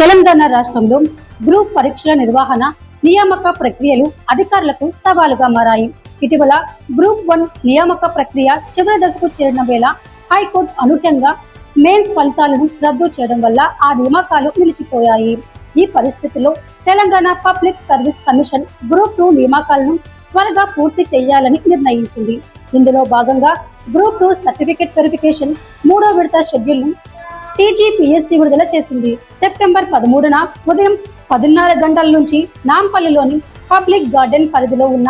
తెలంగాణ రాష్ట్రంలో గ్రూప్ పరీక్షల నిర్వహణ నియామక ప్రక్రియలు అధికారులకు సవాలుగా మారాయి. ఇటీవల గ్రూప్ వన్ నియామక ప్రక్రియ చివరి దశకు చేరిన వేళ హైకోర్టు అనూహ్యంగా మెయిన్స్ ఫలితాలను రద్దు చేయడం వల్ల ఆ నియామకాలు నిలిచిపోయాయి. ఈ పరిస్థితిలో Telangana public service commission group two నియామకాలను త్వరగా పూర్తి చేయాలని నిర్ణయించింది. ఇందులో భాగంగా గ్రూప్ టూ సర్టిఫికేట్ వెరిఫికేషన్ మూడో విడత షెడ్యూల్ను టీజీపీఎస్సీ విడుదల చేసింది. సెప్టెంబర్ పదమూడున ఉదయం పదిన్నర గంటల నుంచి నాంపల్లిలోని పబ్లిక్ గార్డెన్ పరిధిలో ఉన్న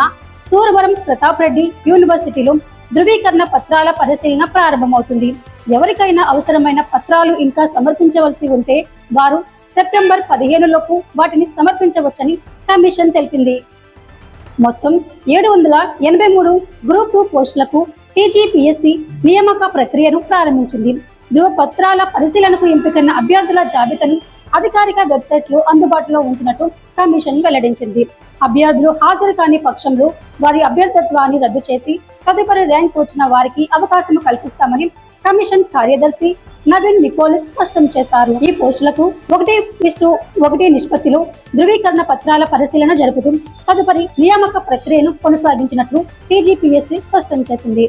సూరవరం ప్రతాప్ రెడ్డి యూనివర్సిటీలో ధృవీకరణ పత్రాల పరిశీలన ప్రారంభమవుతుంది. ఎవరికైనా అవసరమైన పత్రాలు ఇంకా సమర్పించవలసి ఉంటే వారు సెప్టెంబర్ పదిహేనులోపు వాటిని సమర్పించవచ్చని కమిషన్ తెలిపింది. మొత్తం ఏడు వందల ఎనభై మూడు గ్రూప్ టూ పోస్టులకు టీజీపీఎస్సీ నియామక ప్రక్రియను ప్రారంభించింది. ధృవపత్రాల పరిశీలనకు ఎంపికైన అభ్యర్థుల జాబితాను అధికారిక వెబ్సైట్లో అందుబాటులో ఉంచినట్టు కమిషన్ వెల్లడించింది. అభ్యర్థులు హాజరు కాని పక్షంలో వారి అభ్యర్థత్వాన్ని రద్దు చేసి తదుపరి ర్యాంక్ వచ్చిన వారికి అవకాశం కల్పిస్తామని కమిషన్ కార్యదర్శి నవీన్ నికోలస్ స్పష్టం చేశారు. ఈ పోస్టులకు ఒకటి ఇస్టు ఒకటి నిష్పత్తిలో ధృవీకరణ పత్రాల పరిశీలన జరుపుతూ తదుపరి నియామక ప్రక్రియను కొనసాగించినట్లు టీజీపీఎస్సీ స్పష్టం చేసింది.